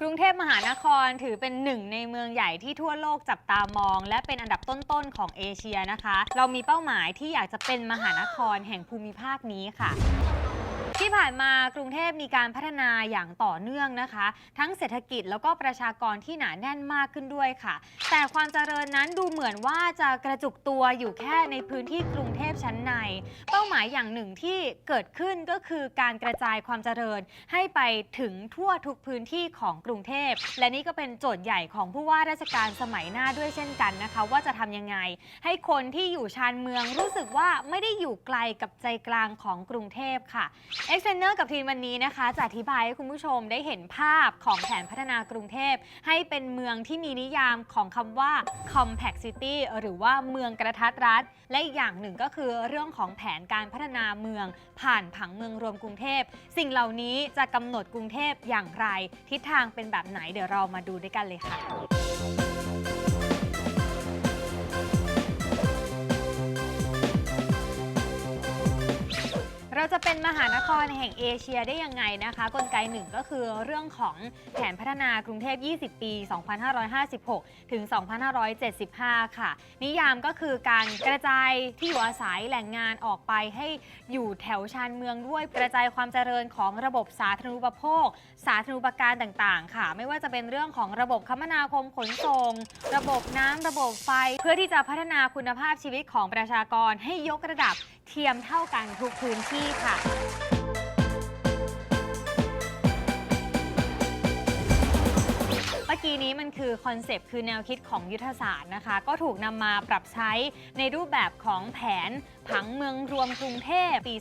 กรุงเทพมหานครถือเป็นหนึ่งในเมืองใหญ่ที่ทั่วโลกจับตามอง และเป็นอันดับต้น ๆ ของเอเชียนะคะ เรามีเป้าหมายที่อยากจะเป็นมหานครแห่งภูมิภาคนี้ค่ะ ที่ผ่านมากรุงเทพมีการพัฒนาอย่างต่อเนื่องนะคะ ทั้งเศรษฐกิจแล้วก็ประชากรที่หนาแน่นมากขึ้นด้วยค่ะ แต่ความเจริญนั้นดูเหมือนว่าจะกระจุกตัวอยู่แค่ในพื้นที่กรุงเทพชั้นใน เป้าหมายอย่างหนึ่งที่เกิดขึ้นก็คือการกระจายความเจริญให้ไปถึงทั่วทุกพื้นที่ของกรุงเทพ และนี่ก็เป็นโจทย์ใหญ่ของผู้ว่าราชการสมัยหน้าด้วยเช่นกันนะคะ ว่าจะทำยังไง ให้คนที่อยู่ชานเมืองรู้สึกว่าไม่ได้อยู่ไกลกับใจกลางของกรุงเทพค่ะเอ็กเซนเนอร์กับทีมวันนี้นะคะจะอธิบายให้คุณผู้ชมได้เห็นภาพของแผนพัฒนากรุงเทพ ให้เป็นเมืองที่มีนิยามของคำว่า compact city หรือว่าเมืองกระทัดรัด และอีกอย่างหนึ่งก็คือเรื่องของแผนการพัฒนาเมือง ผ่านผังเมืองรวมกรุงเทพ สิ่งเหล่านี้จะกำหนดกรุงเทพอย่างไร ทิศทางเป็นแบบไหนเดี๋ยวเรามาดูด้วยกันเลยค่ะ เราจะเป็นมหานครแห่งเอเชียได้ยังไงนะคะ กลไกหนึ่งก็คือเรื่องของแผนพัฒนากรุงเทพ 20 ปี 2556 ถึง 2575 ค่ะ นิยามก็คือการกระจายที่อยู่อาศัยแหล่งงานออกไปให้อยู่แถวชานเมืองด้วยกระจายความเจริญของระบบสาธารณูปโภค สาธารณูปการต่างๆ ค่ะ ไม่ว่าจะเป็นเรื่องของระบบคมนาคมขนส่ง ระบบน้ำระบบไฟ เพื่อที่จะพัฒนาคุณภาพชีวิตของประชากรให้ยกระดับเทียมเท่ากันทุกพื้นที่ค่ะเมื่อกี้นี้มันคือคอนเซปต์คือแนวคิดของยุทธศาสตร์นะคะ ก็ถูกนำมาปรับใช้ในรูปแบบของแผนผังเมืองรวมกรุงเทพปี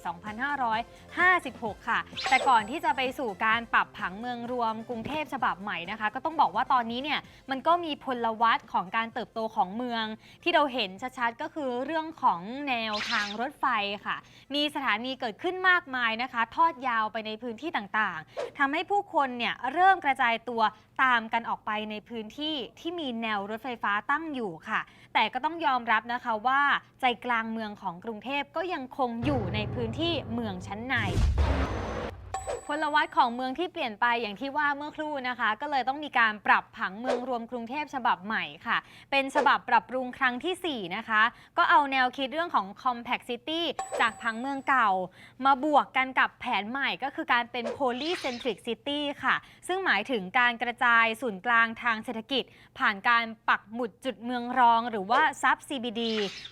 2556 ค่ะ แต่ก่อนที่จะไปสู่การปรับผังเมืองรวมกรุงเทพฉบับใหม่นะคะ ก็ต้องบอกว่าตอนนี้เนี่ยมันก็มีพลวัตของการเติบโตของเมือง ที่เราเห็นชัดๆก็คือเรื่องของแนวทางรถไฟค่ะ มีสถานีเกิดขึ้นมากมายนะคะ ทอดยาวไปในพื้นที่ต่างๆทำให้ผู้คนเนี่ยเริ่มกระจายตัวตามกันออกไปในพื้นที่ที่มีแนวรถไฟฟ้าตั้งอยู่ค่ะ แต่ก็ต้องยอมรับนะคะว่าใจกลางเมืองของกรุงรุงเทพก็ยังคงอยู่ในพื้นที่เมืองชั้นใน ลวัตของเมืองที่เปลี่ยนไปอย่างที่ว่าเมื่อครู่นะคะ ก็เลยต้องมีการปรับผังเมืองรวมกรุงเทพฉบับใหม่ค่ะ เป็นฉบับปรับปรุงครั้งทีสี่ 4 นะคะ ก็เอาแนวคิดเรื่องของ compact city จากผังเมืองเก่า มาบวกกันกับแผนใหม่ก็คือการเป็น polycentric city ค่ะ ซึ่งหมายถึงการกระจายศูนย์กลางทางเศรษฐกิจ ผ่านการปักหมุดจุดเมืองรอง หรือว่า sub CBD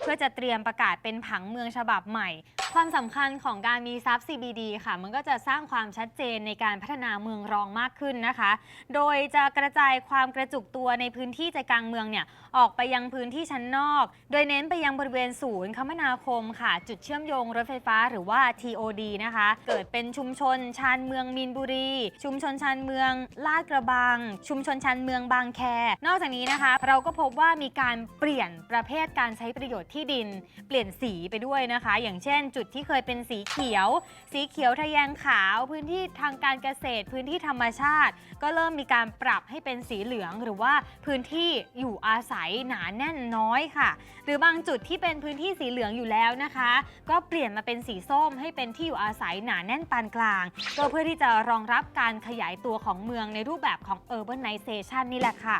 เพื่อจะเตรียมประกาศเป็นผังเมืองฉบับใหม่ ความสำคัญของการมี sub CBD ค่ะ มันก็จะสร้างความชัดเจนในการพัฒนาเมืองรองมากขึ้นนะคะ โดยจะกระจายความกระจุกตัวในพื้นที่ใจกลางเมืองเนี่ยออกไปยังพื้นที่ชั้นนอก โดยเน้นไปยังบริเวณศูนย์คมนาคมค่ะ จุดเชื่อมโยงรถไฟฟ้าหรือว่า TOD นะคะ เกิดเป็นชุมชนชานเมืองมีนบุรี ชุมชนชานเมืองลาดกระบัง ชุมชนชานเมืองบางแคนอกจากนี้นะคะ เราก็พบว่ามีการเปลี่ยนประเภทการใช้ประโยชน์ที่ดิน เปลี่ยนสีไปด้วยนะคะ อย่างเช่น จุดที่เคยเป็นสีเขียว สีเขียวทะแยงขาวพื้นที่ที่ทางการเกษตร พื้นที่ธรรมชาติ ก็เริ่มมีการปรับให้เป็นสีเหลืองหรือว่าพื้นที่อยู่อาศัยหนาแน่นน้อยค่ะ หรือบางจุดที่เป็นพื้นที่สีเหลืองอยู่แล้วนะคะ ก็เปลี่ยนมาเป็นสีส้มให้เป็นที่อยู่อาศัยหนาแน่นปานกลาง ก็เพื่อที่จะรองรับการขยายตัวของเมืองในรูปแบบของ urbanization นี่แหละค่ะ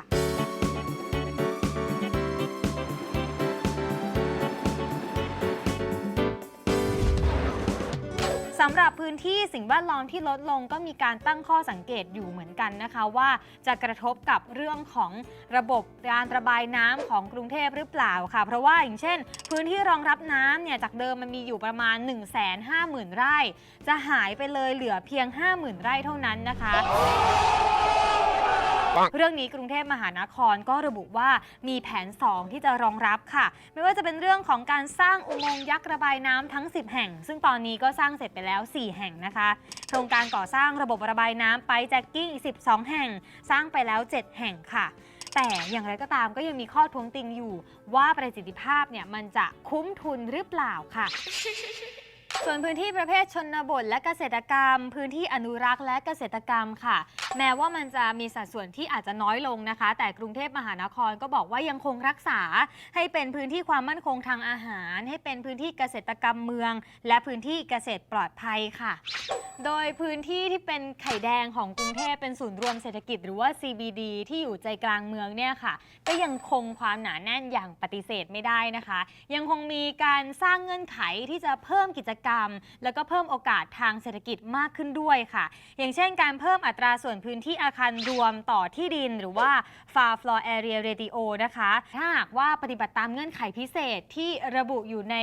สำหรับพื้นที่สิ่งแวดล้อมที่ลดลงก็มีการตั้งข้อสังเกตอยู่เหมือนกันนะคะว่าจะกระทบกับเรื่องของระบบการระบายน้ำของกรุงเทพหรือเปล่าค่ะ เพราะว่าอย่างเช่น พื้นที่รองรับน้ำเนี่ยจากเดิมมันมีอยู่ประมาณ 1 5 0 0 0 0 ไร่ จะหายไปเลยเหลือเพียง 50,000 ไร่เท่านั้นนะคะ เรื่องนี้กรุงเทพมหานครก็ระบุว่ามีแผน 2 ที่จะรองรับค่ะ ไม่ว่าจะเป็นเรื่องของการสร้างอุโมงค์ยักษ์ระบายน้ำทั้ง 10 แห่ง ซึ่งตอนนี้ก็สร้างเสร็จไปแล้ว 4 แห่งนะคะ โครงการก่อสร้างระบบระบายน้ำไปแจ็คกิ้งอีก 12 แห่ง สร้างไปแล้ว 7 แห่งค่ะแต่อย่างไรก็ตามก็ยังมีข้อท้วงติงอยู่ ว่าประสิทธิภาพเนี่ยมันจะคุ้มทุนหรือเปล่าค่ะ ส่วนพื้นที่ประเภทชนบทและเกษตรกรรม พื้นที่อนุรักษ์และเกษตรกรรมค่ะ แม้ว่ามันจะมีสัดส่วนที่อาจจะน้อยลงนะคะ แต่กรุงเทพมหานครก็บอกว่ายังคงรักษา ให้เป็นพื้นที่ความมั่นคงทางอาหาร ให้เป็นพื้นที่เกษตรกรรมเมือง และพื้นที่เกษตรปลอดภัยค่ะ โดยพื้นที่ที่เป็นไข่แดงของกรุงเทพเป็นศูนย์รวมเศรษฐกิจหรือว่า CBD ที่อยู่ใจกลางเมืองเนี่ยค่ะ ก็ยังคงความหนาแน่นอย่างปฏิเสธไม่ได้นะคะ ยังคงมีการสร้างเงื่อนไขที่จะเพิ่มกิจกรรม แล้วก็เพิ่มโอกาสทางเศรษฐกิจมากขึ้นด้วยค่ะ อย่างเช่นการเพิ่มอัตราส่วนพื้นที่อาคารรวมต่อที่ดิน หรือว่า far floor area radio นะคะ ถ้าหากว่าปฏิบัติตามเงื่อนไขพิเศษที่ระบุอยู่ใน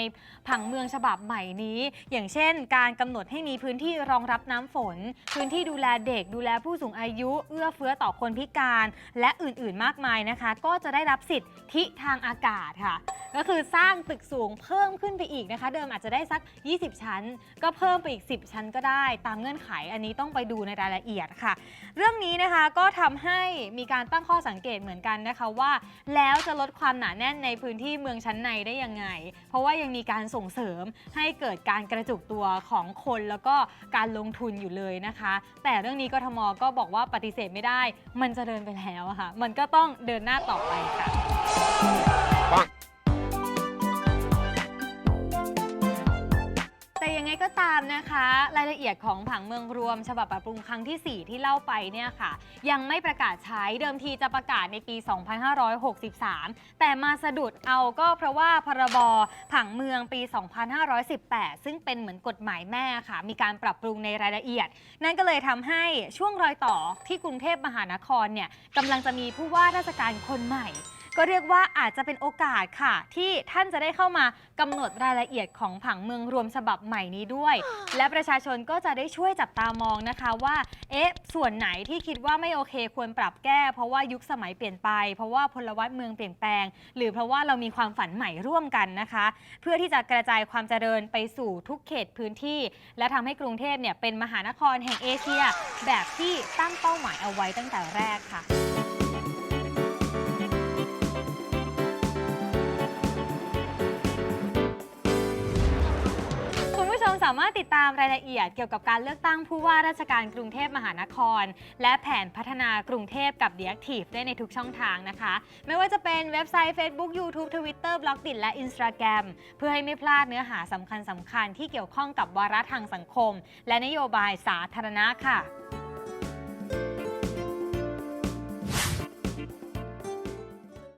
ผังเมืองฉบับใหม่นี้ อย่างเช่น การกำหนดให้มีพื้นที่รองรับน้ำฝน พื้นที่ดูแลเด็กดูแลผู้สูงอายุ เอื้อเฟื้อต่อคนพิการ และอื่นๆมากมายนะคะ ก็จะได้รับสิทธิทางอากาศค่ะ ก็คือสร้างตึกสูงเพิ่มขึ้นไปอีกนะคะ เดิมอาจจะได้สัก 20ชั้น ก็เพิ่มไปอีก 10 ชั้นก็ได้ ตามเงื่อนไขอันนี้ต้องไปดูในรายละเอียดค่ะ เรื่องนี้นะคะก็ทำให้มีการตั้งข้อสังเกตเหมือนกันนะคะว่า แล้วจะลดความหนาแน่นในพื้นที่เมืองชั้นในได้ยังไง เพราะว่ายังมีการส่งเสริมให้เกิดการกระจุกตัวของคนแล้วก็การลงทุนอยู่เลยนะคะ แต่เรื่องนี้กทมก็บอกว่าปฏิเสธไม่ได้ มันจะเดินไปแล้วค่ะ มันก็ต้องเดินหน้าต่อไปค่ะ แต่ยังไงก็ตามนะคะ รายละเอียดของผังเมืองรวม ฉบับปรับปรุงครั้งที่ 4 ที่เล่าไปเนี่ยค่ะ ยังไม่ประกาศใช้เดิมทีจะประกาศในปี 2563 แต่มาสะดุดเอาก็เพราะว่าพรบผังเมืองปี 2518 ซึ่งเป็นเหมือนกฎหมายแม่ค่ะ มีการปรับปรุงในรายละเอียด นั่นก็เลยทำให้ช่วงรอยต่อที่กรุงเทพมหานครเนี่ยกำลังจะมีผู้ว่าราชการคนใหม่ ก็เรียกว่าอาจจะเป็นโอกาสค่ะ ที่ท่านจะได้เข้ามากำหนดรายละเอียดของผังเมืองรวมฉบับใหม่นี้ด้วย และประชาชนก็จะได้ช่วยจับตามองนะคะว่า เอ๊ะ ส่วนไหนที่คิดว่าไม่โอเคควรปรับแก้ เพราะว่ายุคสมัยเปลี่ยนไป เพราะว่าพลวัตเมืองเปลี่ยนแปลง หรือเพราะว่าเรามีความฝันใหม่ร่วมกันนะคะ เพื่อที่จะกระจายความเจริญไปสู่ทุกเขตพื้นที่ และทำให้กรุงเทพเนี่ยเป็นมหานครแห่งเอเชีย แบบที่ตั้งเป้าหมายเอาไว้ตั้งแต่แรกค่ะามารถติดตามรายละเอียดเกี่ยวกับการเลือกตั้งผู้ว่าราชการกรุงเทพมหานคร และแผนพัฒนากรุงเทพกับ The Active ได้ในทุกช่องทางนะคะ ไม่ว่าจะเป็นเว็บไซต์ Facebook YouTube Twitter b l o g d i t และ Instagram เพื่อให้ไม่พลาดเนื้อหาสำคัญสำคัญที่เกี่ยวข้องกับวาระทางสังคม และนโยบายสาธารณะค่ะ